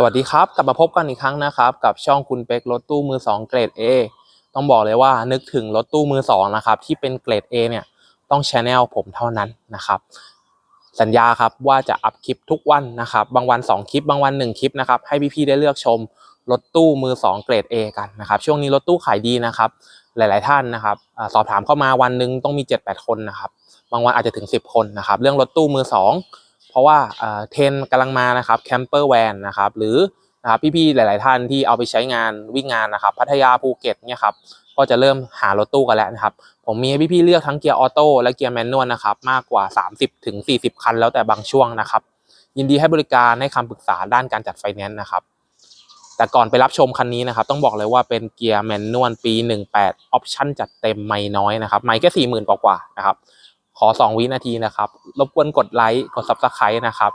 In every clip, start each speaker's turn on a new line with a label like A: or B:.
A: สวัสดีครับ กลับมาพบกันอีกครั้งนะครับ กับช่องคุณเป็กรถตู้มือ 2 เกรด A ต้องบอกเลยว่านึกถึงรถตู้มือ 2 นะครับ ที่เป็นเกรด A เนี่ยต้องช anel ผมเท่านั้นนะครับ สัญญาครับว่าจะอัพคลิปทุกวันนะครับ บางวัน 2 คลิป บางวัน 1 คลิปนะครับ ให้พี่ๆได้เลือกชมรถตู้มือ 2 เกรด A กันนะครับ ช่วงนี้รถตู้ขายดีนะครับ หลายๆท่านนะครับอสอบถามเข้ามาวันหนึ่งต้องมี 7-8 คนนะครับ บางวันอาจจะถึง 10 คนนะครับ เรื่องรถตู้มือ 2 เพราะว่าเทรนกำลังมานะครับแคมเปอร์แวนนะครับหรือนะครับพี่ๆหลาย ๆ ท่านที่เอาไปใช้งานวิ่งงานนะครับ พัทยาภูเก็ตเนี่ยครับก็จะเริ่มหารถตู้กันแล้วนะครับ ผมมีให้พี่ๆเลือกทั้งเกียร์ออโต้และเกียร์แมนนวลนะครับมากกว่า 30ถึง40คัน แล้วแต่บางช่วงนะครับ ยินดีให้บริการให้คำปรึกษาด้านการจัดไฟแนนซ์นะครับ แต่ก่อนไปรับชมคันนี้นะครับ ต้องบอกเลยว่าเป็นเกียร์แมนนวลปี 18ออปชั่นจัดเต็มไม่น้อยนะครับไม่แค่40,000 กว่าๆนะครับ ขอ 2 วินาทีนะครับ รบกวนกดไลค์ กด Subscribe นะครับ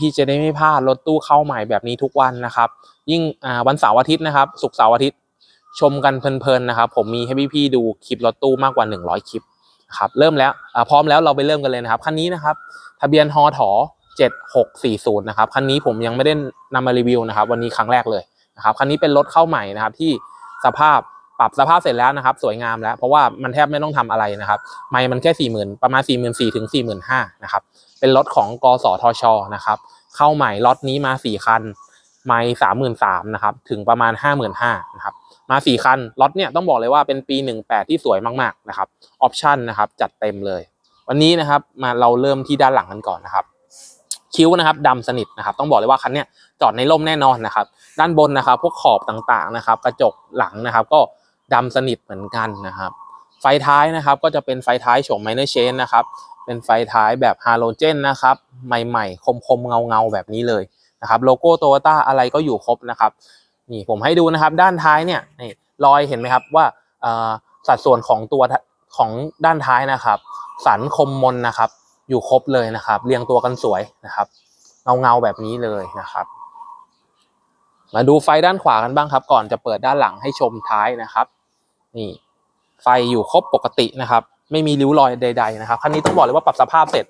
A: พี่ๆจะได้ไม่พลาดรถตู้เข้าใหม่แบบนี้ทุกวันนะครับ ยิ่งวันเสาร์อาทิตย์นะครับ ศุกร์เสาร์อาทิตย์ ชมกันเพลินๆนะครับ ผมมีให้พี่ๆดูคลิปรถตู้มากกว่า 100 คลิปครับ เริ่มแล้วพร้อมแล้วเราไปเริ่มกันเลยนะครับ คันนี้นะครับ ทะเบียนฮอถอ7640นะครับ คันนี้ผมยังไม่ได้นำมารีวิวนะครับ วันนี้ครั้งแรกเลยนะครับ คันนี้เป็นรถเข้าใหม่นะครับที่สภาพ ปรับสภาพเสร็จแล้วนะครับ สวยงามแล้ว เพราะว่ามันแทบไม่ต้องทำอะไรนะครับ ไม่มันแค่ 40,000 ประมาณ 44,000ถึง45,000นะครับ เป็นรถของกสทชนะครับ เข้าใหม่ล็อตนี้มา 4 คัน ไม่33,000นะครับ ถึงประมาณ 55,000นะครับ มา 4 คันล็อตเนี่ยต้องบอกเลยว่าเป็นปี 18 ที่สวยมากๆนะครับ ออปชั่นนะครับจัดเต็มเลย วันนี้นะครับมาเราเริ่มที่ด้านหลังกันก่อนนะครับคิ้วนะครับดำสนิทนะครับ ต้องบอกเลยว่าคันเนี้ยจอดในร่มแน่นอนนะครับ ด้านบนนะครับ พวกขอบต่างๆนะครับ กระจกหลังนะครับ ก็ ดำสนิทเหมือนกันนะครับ ไฟท้ายนะครับก็จะเป็นไฟท้ายโฉมไมเนอร์เชนนะครับ เป็นไฟท้ายแบบฮาโลเจนนะครับ ใหม่ๆ คมๆ เงาๆ แบบนี้เลยนะครับ โลโก้โตโยต้าอะไรก็อยู่ครบนะครับ นี่ผมให้ดูนะครับ ด้านท้ายเนี่ยนี่รอยเห็นไหมครับว่าสัดส่วนของตัวของด้านท้ายนะครับ สันคมมนนะครับ อยู่ครบเลยนะครับ เรียงตัวกันสวยนะครับ เงาๆแบบนี้เลยนะครับ มาดูไฟด้านขวากันบ้างครับ ก่อนจะเปิดด้านหลังให้ชมท้ายนะครับ นี่ไฟอยู่ครบปกตินะครับ ไม่มีริ้วรอยใด ๆ นะครับคันนี้ต้องบอกเลยว่าปรับสภาพเสร็จ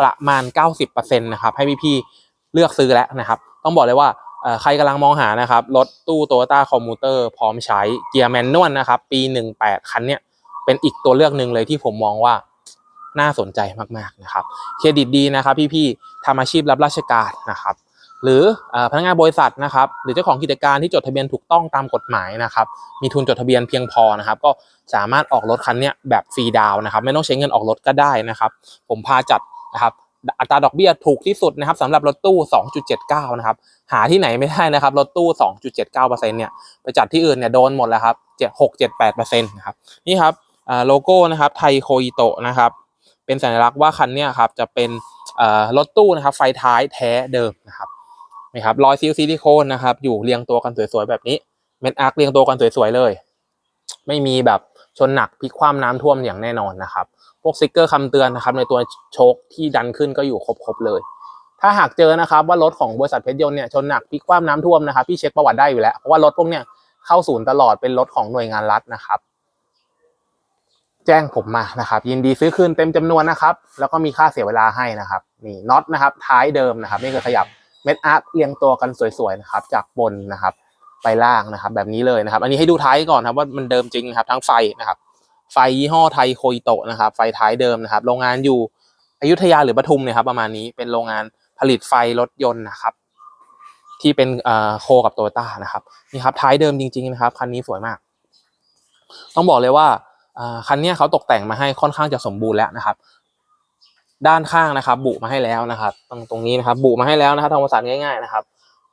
A: ประมาณ 90%นะครับให้พี่ๆเลือกซื้อแล้วนะครับ ต้องบอกเลยว่าใครกำลังมองหานะครับรถตู้โตโยต้าคอมมูเตอร์พร้อมใช้เกียร์แมนนวลนะครับปี 18 คันเนี้ยเป็นอีกตัวเลือกหนึ่งเลยที่ผมมองว่าน่าสนใจมากๆนะครับ เครดิตดีนะครับ พี่ๆทำอาชีพรับราชการนะครับ หรืออพนักงานบริษัทนะครับหรือเจ้าของกิจการที่จดทะเบียนถูกต้องตามกฎหมายนะครับมีทุนจดทะเบียนเพียงพอนะครับก็สามารถออกรถคันนี้แบบฟรีดาวนะครับไม่ต้องใช้เงินออกรถก็ได้นะครับผมพาจัดนะครับอัตราดอกเบี้ยถูกที่สุดนะครับสำหรับรถตู้ 2.79 นะครับ หาที่ไหนไม่ได้นะครับ รถตู้ 2.79%เนี่ยไปจัดที่อื่นเนี่ยโดนหมดแล้วครับ7 6 7 8%นะครับนี่ครับโลโก้นะครับไทโคอิโตะนะครับเป็นสัญลักษณ์ว่าคันเนี้ยครับจะเป็นรถตู้นะครับไฟท้ายแท้เดิมนะครับ นี่ครับรอยซิลซิลิโคนนะครับ อยู่เรียงตัวกันสวยๆแบบนี้เม็ดอาร์คเรียงตัวกันสวยๆเลย ไม่มีแบบชนหนักพลิกคว่ำน้ำท่วมอย่างแน่นอนนะครับ พวกสติกเกอร์คำเตือนนะครับ ในตัวโชคที่ดันขึ้นก็อยู่ครบๆเลย ถ้าหากเจอนะครับว่ารถของบริษัทเพชรยนต์เนี่ยชนหนักพลิกคว่ำน้ำท่วมนะครับพี่เช็คประวัติได้อยู่แล้วเพราะว่ารถพวกเนี้ยเข้าศูนย์ตลอดเป็นรถของหน่วยงานรัฐนะครับ แจ้งผมมานะครับ ยินดีซื้อคืนเต็มจำนวนนะครับ แล้วก็มีค่าเสียเวลาให้นะครับนี่น็อตนะครับ ท้ายเดิมนะครับไม่เคยขยับ เม็ดอาร์คเรียงตัวกันสวยๆนะครับ จากบนนะครับ ไปล่างนะครับ แบบนี้เลยนะครับ อันนี้ให้ดูท้ายก่อนครับว่ามันเดิมจริงครับทั้งไฟนะครับ ไฟยี่ห้อไทยโคอิโตะนะครับ ไฟท้ายเดิมนะครับ โรงงานอยู่อยุธยาหรือปทุมเนี่ยครับประมาณนี้เป็นโรงงานผลิตไฟรถยนต์นะครับ ที่เป็นเอ่อโคกับโตโยต้านะครับนี่ครับท้ายเดิมจริง ๆ นะครับคันนี้สวยมาก ต้องบอกเลยว่าคันนี้เขาตกแต่งมาให้ค่อนข้างจะสมบูรณ์แล้วนะครับ ด้านข้างนะครับ บุมาให้แล้วนะครับ ตรงตรงนี้นะครับ บุมาให้แล้วนะครับทำภาษาง่าย ๆนะครับ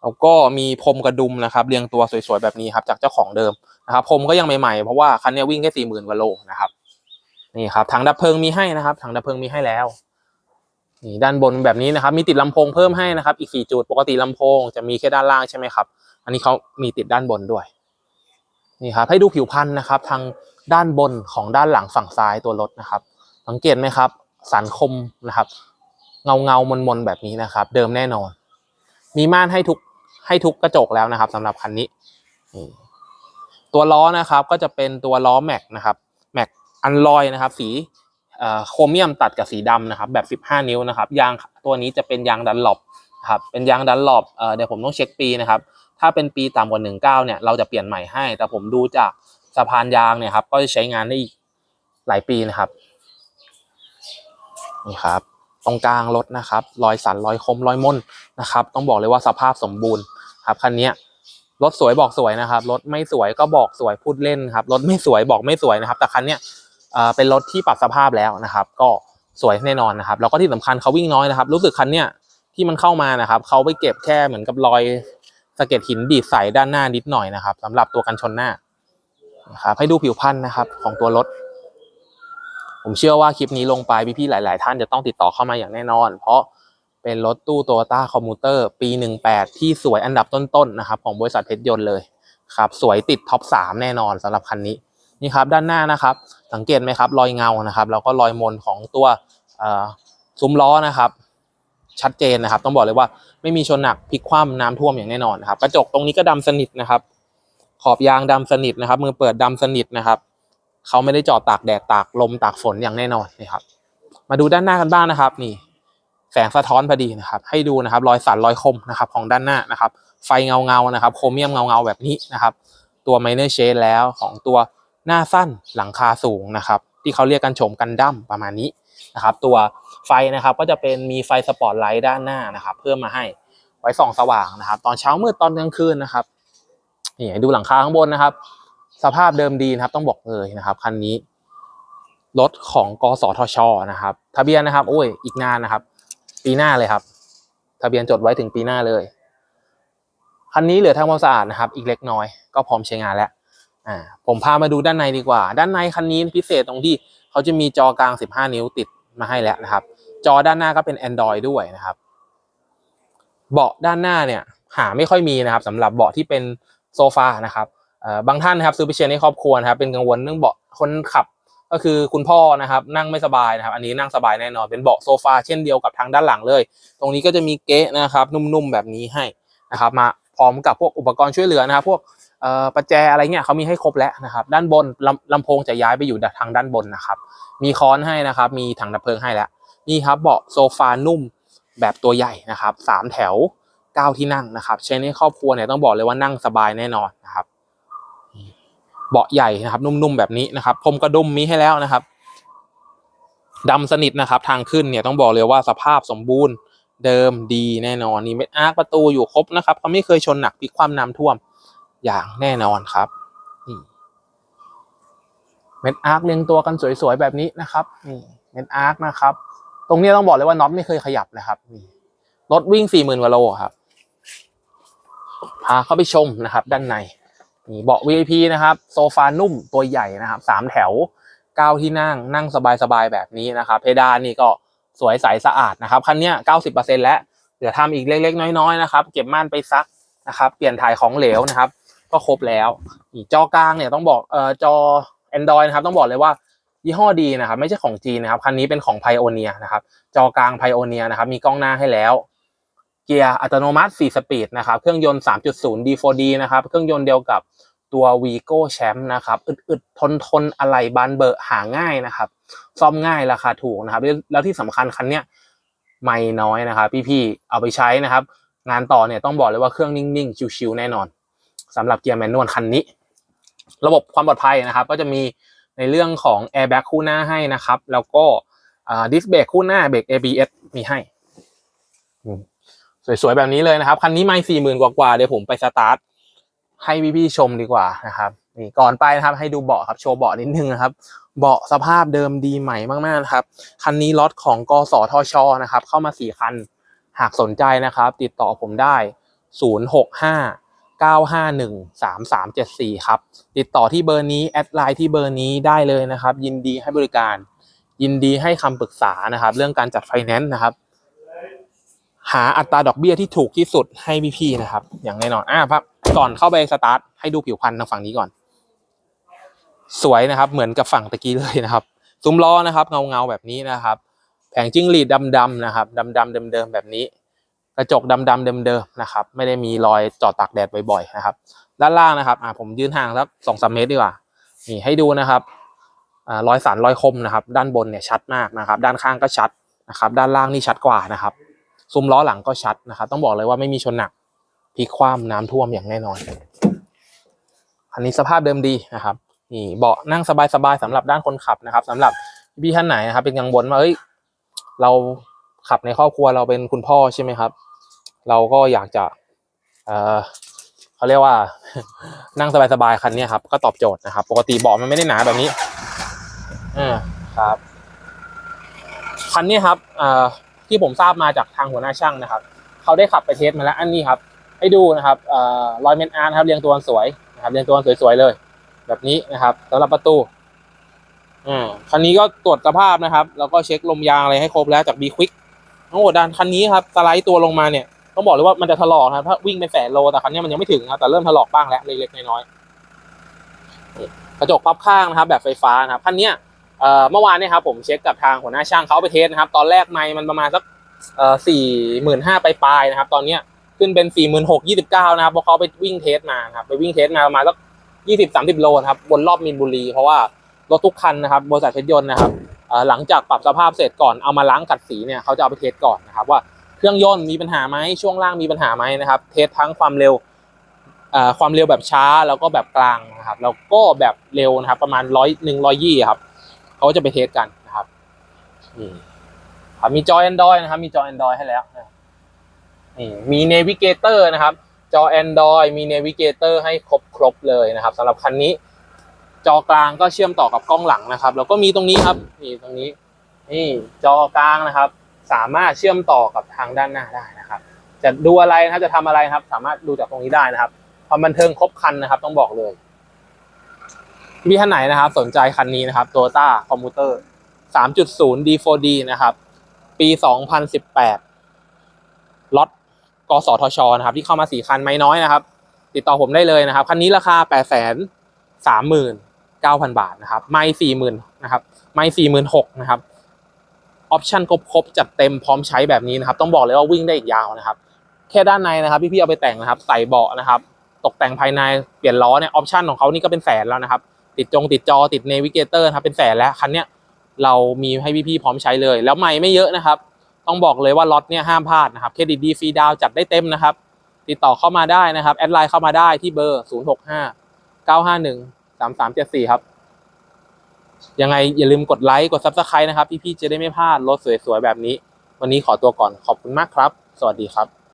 A: แล้วก็มีพรมกระดุมนะครับ เรียงตัวสวยๆแบบนี้ครับ จากเจ้าของเดิมนะครับพรมก็ยังใหม่ๆเพราะว่าคันนี้วิ่งแค่สี่หมื่นกว่าโลนะครับนี่ครับถังดับเพลิงมีให้นะครับถังดับเพลิงมีให้แล้วนี่ด้านบนแบบนี้นะครับ มีติดลำโพงเพิ่มให้นะครับ อีกสี่จุดปกติลำโพงจะมีแค่ด้านล่างใช่ไหมครับ อันนี้เขามีติดด้านบนด้วยนี่ครับให้ดูผิวพันธุ์นะครับ ทางด้านบนของด้านหลังฝั่งซ้ายตัวรถนะครับ สังเกตไหมครับ สันคมนะครับ เงาเงามนมนแบบนี้นะครับ เดิมแน่นอน มีม่านให้ทุกให้ทุกกระจกแล้วนะครับสำหรับคันนี้ ตัวล้อนะครับก็จะเป็นตัวล้อแม็กนะครับแม็กอันลอยนะครับ สีโครเมียมตัดกับสีดำนะครับ แบบ 15 นิ้วนะครับยางตัวนี้จะเป็นยางดันหลบครับเป็นยางดันหลบเอ่อเดี๋ยวผมต้องเช็คปีนะครับ ถ้าเป็นปีต่ำกว่า 19 เนี่ย เราจะเปลี่ยนใหม่ให้ แต่ผมดูจากสะพานยางเนี่ยครับ ก็จะใช้งานได้อีกหลายปีนะครับ นี่ครับตรงกลางรถนะครับรอยสันรอยคมรอยม่นนะครับ ต้องบอกเลยว่าสภาพสมบูรณ์ครับคันนี้รถสวยบอกสวยนะครับรถไม่สวยก็บอกสวยพูดเล่นครับรถไม่สวยบอกไม่สวยนะครับ แต่คันนี้เป็นรถที่ปรับสภาพแล้วนะครับ ก็สวยแน่นอนนะครับแล้วก็ที่สำคัญเขาวิ่งน้อยนะครับ รู้สึกคันเนี้ยที่มันเข้ามานะครับเขาไปเก็บแค่เหมือนกับรอยสะเก็ดหินดีดใส่ด้านหน้านิดหน่อยนะครับสำหรับตัวกันชนหน้านะครับให้ดูผิวพรรณนะครับของตัวรถ ผมเชื่อว่าคลิปนี้ลงไปพี่ๆหลาย ๆ ท่านจะต้องติดต่อเข้ามาอย่างแน่นอน เพราะเป็นรถตู้โตโยต้าคอมมูเตอร์ปี 18 ที่สวยอันดับต้น ๆ นะครับ ของบริษัทเพชรยนต์เลยครับสวยติดท็อป 3 แน่นอนสำหรับคันนี้นี่ครับด้านหน้านะครับ สังเกตไหมครับรอยเงานะครับแล้วก็รอยมนของตัวซุ้มล้อนะครับ ชัดเจนนะครับ ต้องบอกเลยว่าไม่มีชนหนักพลิกคว่ำน้ำท่วมอย่างแน่นอนนะครับกระจกตรงนี้ก็ดำสนิทนะครับ ขอบยางดำสนิทนะครับ มือเปิดดำสนิทนะครับ เขาไม่ได้จอดตากแดดตากลมตากฝนอย่างแน่นอนนี่ครับ มาดูด้านหน้ากันบ้างนะครับ นี่ แสงสะท้อนพอดีนะครับ ให้ดูนะครับรอยสันรอยคมนะครับของด้านหน้านะครับ ไฟเงาเงานะครับ โครเมียมเงาเงาแบบนี้นะครับ ตัวไมเนอร์เชดแล้วของตัวหน้าสั้นหลังคาสูงนะครับ ที่เขาเรียกกันโฉมกันดั้มประมาณนี้นะครับ ตัวไฟนะครับก็จะเป็นมีไฟสปอตไลท์ด้านหน้านะครับ เพิ่มมาให้ไว้ส่องสว่างนะครับ ตอนเช้ามืดตอนกลางคืนนะครับนี่ดูหลังคาข้างบนนะครับ สภาพเดิมดีนะครับ ต้องบอกเลยนะครับคันนี้รถของกสทชนะครับ ทะเบียนนะครับ โอ้ย อีกนานนะครับ ปีหน้าเลยครับ ทะเบียนจดไว้ถึงปีหน้าเลย คันนี้เหลือทำความสะอาดนะครับ อีกเล็กน้อยก็พร้อมใช้งานแล้ว อ่า ผมพามาดูด้านในดีกว่า ด้านในคันนี้พิเศษตรงที่เขาจะมีจอกลาง 15 นิ้วติดมาให้แล้วนะครับ จอด้านหน้าก็เป็น Android ด้วยนะครับ เบาะด้านหน้าเนี่ย หาไม่ค่อยมีนะครับสำหรับเบาะที่เป็นโซฟานะครับ บางท่านนะครับซื้อไปเชียร์ในครอบครัวนะครับเป็นกังวลเรื่องเบาะคนขับก็คือคุณพ่อนะครับนั่งไม่สบายนะครับ อันนี้นั่งสบายแน่นอนเป็นเบาะโซฟาเช่นเดียวกับทางด้านหลังเลย ตรงนี้ก็จะมีเก๊ะนะครับ นุ่มๆแบบนี้ให้นะครับ มาพร้อมกับพวกอุปกรณ์ช่วยเหลือนะครับ พวกประแจอะไรเงี้ยเขามีให้ครบแล้วนะครับ ด้านบนลำลำโพงจะย้ายไปอยู่ทางด้านบนนะครับ มีค้อนให้นะครับ มีถังดับเพลิงให้แล้วนี่ครับเบาะโซฟานุ่มแบบตัวใหญ่นะครับสามแถวเก้าที่นั่งนะครับใช้ในครอบครัวเนี่ยต้องบอกเลยว่านั่งสบายแน่นอนนะครับ เบาะใหญ่นะครับนุ่มๆแบบนี้นะครับพรมกระดุมมีให้แล้วนะครับดำสนิทนะครับทางขึ้นเนี่ยต้องบอกเลยว่าสภาพสมบูรณ์เดิมดีแน่นอนนี่เม็ดอาร์คประตูอยู่ครบนะครับเขาไม่เคยชนหนักพิกคว่ำน้ำท่วมอย่างแน่นอนครับนี่เม็ดอาร์คเรียงตัวกันสวยๆแบบนี้นะครับนี่เม็ดอาร์คนะครับ ตรงนี้ต้องบอกเลยว่าน็อตไม่เคยขยับนะครับนี่รถวิ่งสี่หมื่นกว่าโลครับพาเข้าไปชมนะครับ ด้านใน นี่เบาะ VIP นะครับ โซฟานุ่มตัวใหญ่นะครับสามแถวเก้าที่นั่งนั่งสบายๆแบบนี้นะครับ เพดานนี่ก็สวยใสสะอาดนะครับคันนี้เก้าสิบเปอร์เซ็นแล้วเหลือทำอีกเล็ก ๆ น้อยๆนะครับ เก็บม่านไปซักนะครับ เปลี่ยนถ่ายของเหลวนะครับ ก็ครบแล้วนี่จอกลางเนี่ยต้องบอกเอ่อจอ Android นะครับ ต้องบอกเลยว่ายี่ห้อดีนะครับ ไม่ใช่ของจีนนะครับคันนี้เป็นของ Pioneer นะครับ จอกลาง Pioneer นะครับ มีกล้องหน้าให้แล้ว เกียร์อัตโนมัติ 4 สปีดนะครับเครื่องยนต์ 3.0 D4D นะครับเครื่องยนต์เดียวกับตัว Vigo Champ นะครับอึดๆทนทนๆอะไรบานเบอร์หาง่ายนะครับซ่อมง่ายราคาถูกนะครับ แล้วที่สำคัญคันเนี้ยไม่น้อยนะครับ พี่ๆเอาไปใช้นะครับ งานต่อเนี่ยต้องบอกเลยว่าเครื่องนิ่งๆชิวๆแน่นอนสำหรับเกียร์แมนนวลคันนี้ ระบบความปลอดภัยนะครับ ก็จะมีในเรื่องของ airbag คู่หน้าให้นะครับ แล้วก็ดิสเบรกคู่หน้าเบรก ABS มีให้ สวยๆแบบนี้เลยนะครับ คันนี้ไม่สี่หมื่นกว่าๆเดี๋ยวผมไปสตาร์ทให้พี่ๆชมดีกว่านะครับนี่ก่อนไปนะครับให้ดูเบาะครับโชว์เบาะนิดนึงนะครับ เบาะสภาพเดิมดีใหม่มากๆนะครับ คันนี้ล็อตของกสทชนะครับ เข้ามาสี่คันหากสนใจนะครับ ติดต่อผมได้ 065 951 3374 ครับ ติดต่อที่เบอร์นี้ แอดไลน์ที่เบอร์นี้ได้เลยนะครับ ยินดีให้บริการ ยินดีให้คำปรึกษานะครับ เรื่องการจัดไฟแนนซ์นะครับ หาอัตราดอกเบี้ยที่ถูกที่สุดให้พี่ๆนะครับ อย่างแน่นอนอะครับก่อนเข้าไปสตาร์ทให้ดูผิวพรรณทางฝั่งนี้ก่อน สวยนะครับ เหมือนกับฝั่งตะกี้เลยนะครับ ซุ้มล้อนะครับ เงาเงาแบบนี้นะครับ แผงจิ้งหรีดดำๆนะครับดำๆเดิมๆแบบนี้ กระจกดำๆเดิมๆนะครับ ไม่ได้มีรอยจอดตากแดดบ่อยๆนะครับ ด้านล่างนะครับอ่าผมยืนห่างสักสองสามเมตรดีกว่านี่ให้ดูนะครับอ่ารอยสันรอยคมนะครับ ด้านบนเนี่ยชัดมากนะครับ ด้านข้างก็ชัดนะครับ ด้านล่างนี่ชัดกว่านะครับ ซุ้มล้อหลังก็ชัดนะครับต้องบอกเลยว่าไม่มีชนหนักพลิกคว่ำน้ำท่วมอย่างแน่นอน อันนี้สภาพเดิมดีนะครับนี่เบาะนั่งสบายๆสำหรับด้านคนขับนะครับสำหรับพี่ท่านไหนนะครับ เป็นกังวลว่าเอ้ยเราขับในครอบครัวเราเป็นคุณพ่อใช่ไหมครับ เราก็อยากจะเออเขาเรียกว่า นั่งสบายๆคันนี้ครับ ก็ตอบโจทย์นะครับ ปกติเบาะมันไม่ได้หนาแบบนี้อ่าครับคันนี้ครับเอ่อ ที่ผมทราบมาจากทางหัวหน้าช่างนะครับเขาได้ขับไปเทสมาแล้วอันนี้ครับ ให้ดูนะครับเอ่อรอยเมนอาร์นะครับเรียงตัวสวยนะครับเรียงตัวสวยๆเลย แบบนี้นะครับสำหรับประตูอ่าคันนี้ก็ตรวจสภาพนะครับ แล้วก็เช็คลมยางอะไรให้ครบแล้วจาก B Quick ทั้งหมดด้านคันนี้ครับสไลด์ตัวลงมาเนี่ยต้องบอกเลยว่ามันจะถลอกนะครับถ้าวิ่งเป็นแสนโลแต่คันนี้มันยังไม่ถึงนะครับแต่เริ่มถลอกบ้างแล้วเล็กๆน้อยๆกระจกพับข้างนะครับ แบบไฟฟ้านะครับคันนี้ เมื่อวานเนี่ยครับผมเช็คกับทางหัวหน้าช่างเขาไปเทสนะครับ ตอนแรกไมล์มันประมาณสักสี่หมื่นห้าไปปลายนะครับ ตอนเนี้ยขึ้นเป็นสี่หมื่นหกยี่สิบเก้านะครับเพราะเขาไปวิ่งเทสมาครับไปวิ่งเทสมาประมาณสักยี่สิบสามสิบโลครับบนรอบมีนบุรี เพราะว่ารถทุกคันนะครับบริษัทเพชรยนต์นะครับหลังจากปรับสภาพเสร็จก่อนเอามาล้างกัดสีเนี่ยเขาจะเอาไปเทสก่อนนะครับว่าเครื่องยนต์มีปัญหาไหมช่วงล่างมีปัญหาไหมนะครับ เทสทั้งความเร็วความเร็วแบบช้าแล้วก็แบบกลางนะครับแล้วก็แบบเร็วนะครับประมาณร้อยหนึ่งร้อยยี่ครับ เขาจะไปเทสกันนะครับนี่ครับมีจอ Android นะครับ มีจอ Android ให้แล้วนี่มี Navigator นะครับ จอ Android มี Navigator ให้ครบครบเลยนะครับสำหรับคันนี้ จอกลางก็เชื่อมต่อกับกล้องหลังนะครับ แล้วก็มีตรงนี้ครับนี่ตรงนี้ นี่จอกลางนะครับ สามารถเชื่อมต่อกับทางด้านหน้าได้นะครับ จะดูอะไรนะครับจะทำอะไรครับ สามารถดูจากตรงนี้ได้นะครับความบันเทิงครบคันนะครับ ต้องบอกเลย พี่ท่านไหนนะครับ สนใจคันนี้นะครับ Toyota Commuter 3.0 D4D นะครับ ปี 2018ล็อตกสทช นะครับ ที่เข้ามาสี่คันไม่น้อยนะครับ ติดต่อผมได้เลยนะครับ คันนี้ราคา 8 3 9 0 0 0 บาทนะครับ ไม่40,000นะครับ ไม่46,000นะครับ ออปชันครบๆจัดเต็มพร้อมใช้แบบนี้นะครับ ต้องบอกเลยว่าวิ่งได้อีกยาวนะครับ แค่ด้านในนะครับ พี่ๆเอาไปแต่งนะครับ ใส่เบาะนะครับ ตกแต่งภายในเปลี่ยนล้อเนี่ยออปชันของเขานี่ก็เป็นแสนแล้วนะครับ ติดจงติดจอติดเนวิเกเตอร์ครับเป็นแสนแล้วคันเนี้ยเรามีให้พี่ๆพร้อมใช้เลย แล้วไม่ไม่เยอะนะครับ ต้องบอกเลยว่าล็อตเนี่ยห้ามพลาดนะครับเครดิตดีฟรีดาวจัดได้เต็มนะครับ ติดต่อเข้ามาได้นะครับแอดไลน์เข้ามาได้ที่เบอร์ 0 6 5 9 5 1 3 3 7 4 ครับ ยังไงอย่าลืมกดไลค์กด Subscribe นะครับ พี่ๆจะได้ไม่พลาดรถสวยๆแบบนี้ วันนี้ขอตัวก่อนขอบคุณมากครับ สวัสดีครับ